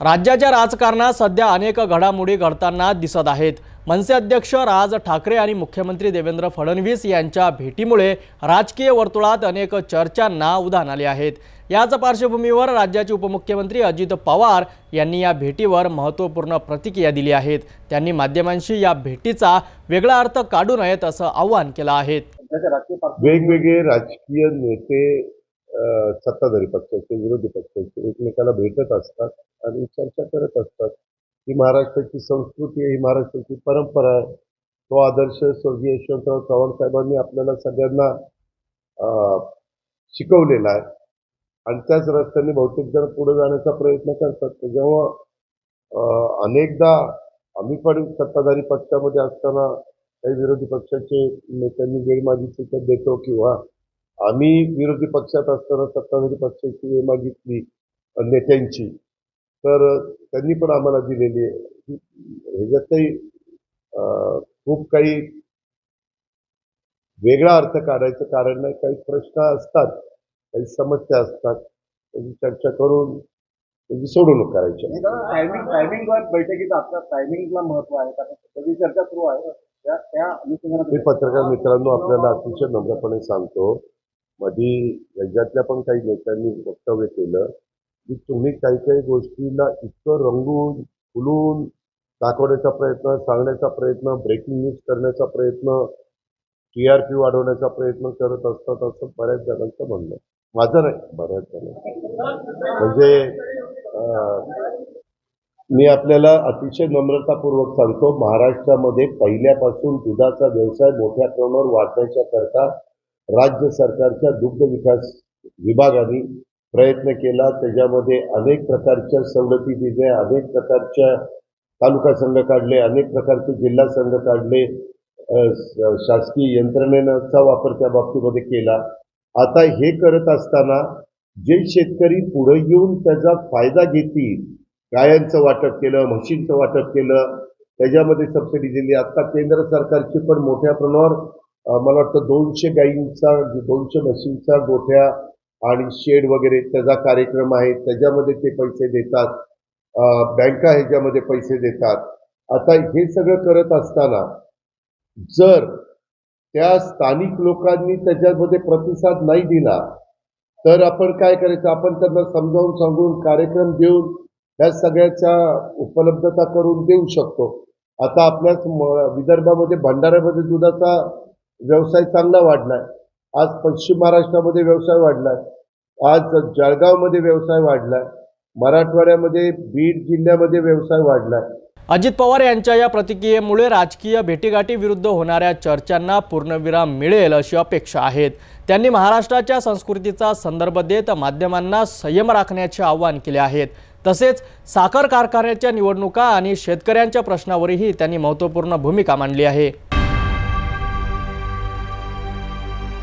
राज्याच्या राजकारणात सध्या अनेक घडामोडी घडताना दिसत आहेत. मनसे अध्यक्ष राज ठाकरे आणि मुख्यमंत्री देवेंद्र फडणवीस यांच्या भेटीमुळे राजकीय वर्तुळात अनेक चर्चांना उधाण आले आहेत. याच पार्श्वभूमीवर राज्याचे उपमुख्यमंत्री अजित पवार यांनी या भेटीवर महत्त्वपूर्ण प्रतिक्रिया दिली आहेत. त्यांनी माध्यमांशी या भेटीचा वेगळा अर्थ काढू नयेत असं आवाहन केलं आहे. वेगवेगळे राजकीय नेते सत्ताधारी पक्षाचे विरोधी पक्षाचे एकमेकाला भेटत असतात आणि चर्चा करत असतात. ही महाराष्ट्राची संस्कृती आहे ही महाराष्ट्राची परंपरा आहे. तो आदर्श स्वर्गीय यशवंतराव चव्हाण साहेबांनी आपल्याला सगळ्यांना शिकवलेला आहे. आणि त्याच रस्त्याने बहुतेक जण पुढे जाण्याचा प्रयत्न करतात. जेव्हा अनेकदा आम्ही पण सत्ताधारी पक्षामध्ये असताना काही विरोधी पक्षाचे नेत्यांनी वेळ मागितली तर देतो हो किंवा आम्ही विरोधी पक्षात असताना सत्ताधारी पक्षाची वेळ मागितली नेत्यांची. तर त्यांनी पण आम्हाला दिलेली आहे. ह्याच्यातही अ, खूप काही वेगळा अर्थ काढायचं कारण नाही. काही प्रश्न असतात काही समस्या असतात त्याची चर्चा करून त्याची सोडवणूक करायची टायमिंग टायमिंग बैठकीत आपल्या टायमिंगला महत्त्व आहे. कारण सगळी चर्चा सुरू आहे. त्या त्या मी अनुषंगाने पत्रकार मित्रांनो आपल्याला अतिशय नम्रपणे सांगतो मधी राज्यातल्या पण काही नेत्यांनी वक्तव्य केलं की तुम्ही काही काही गोष्टीला इतकं रंगून फुलून दाखवण्याचा प्रयत्न सांगण्याचा प्रयत्न ब्रेकिंग न्यूज करण्याचा प्रयत्न टी आर पी वाढवण्याचा प्रयत्न करत असतात असं बऱ्याच जणांचं म्हणणं माझं नाही बऱ्याच जणांचं. म्हणजे मी आपल्याला अतिशय नम्रतापूर्वक सांगतो महाराष्ट्रामध्ये पहिल्यापासून दुधाचा व्यवसाय मोठ्या प्रमाणावर वाढण्याच्या करता राज्य सरकारच्या दुग्ध विकास विभागाने प्रयत्न केला. त्याच्यामध्ये अनेक प्रकारच्या सवलती दिल्या अनेक प्रकारच्या तालुका संघ काढले अनेक प्रकारचे जिल्हा संघ काढले. शासकीय यंत्रणेचा वापर त्या बाबतीमध्ये केला. आता हे करत असताना जे शेतकरी पुढे येऊन त्याचा फायदा घेतील गायांचं वाटप केलं म्हशींचं वाटप केलं त्याच्यामध्ये सबसिडी दिली. आता केंद्र सरकारची पण मोठ्या प्रमाणावर मला वाटतं दोनशे गाईंचा दोनशे म्हशींचा गोठ्या आणि शेड वगैरे त्याचा कार्यक्रम आहे. त्याच्यामध्ये ते पैसे देतात. बँका ह्याच्यामध्ये पैसे देतात. आता हे सगळं करत असताना जर त्या स्थानिक लोकांनी त्याच्यामध्ये प्रतिसाद नाही दिला तर आपण काय करायचं? आपण त्यांना समजावून सांगून कार्यक्रम देऊन या सगळ्याच्या उपलब्धता करून देऊ शकतो. आता आपल्या विदर्भामध्ये भंडाऱ्यामध्ये दुधाचा व्यवसाय चांगला वाढलाय. आज पश्चिम महाराष्ट्रामध्ये व्यवसाय वाढलाय. आज जळगावमध्ये व्यवसाय वाढलाय. मराठवाड्यामध्ये बीड जिल्ह्यामध्ये व्यवसाय वाढलाय. अजित पवार यांच्या या प्रतिक्रियेमुळे राजकीय भेटीगाठी विरुद्ध होणाऱ्या चर्चांना पूर्णविराम मिळेल अशी अपेक्षा आहेत. त्यांनी महाराष्ट्राच्या संस्कृतीचा संदर्भ देत माध्यमांना संयम राखण्याचे आवाहन केले आहेत. तसेच साखर कारखान्याच्या निवडणुका आणि शेतकऱ्यांच्या प्रश्नावरही त्यांनी महत्त्वपूर्ण भूमिका मांडली आहे.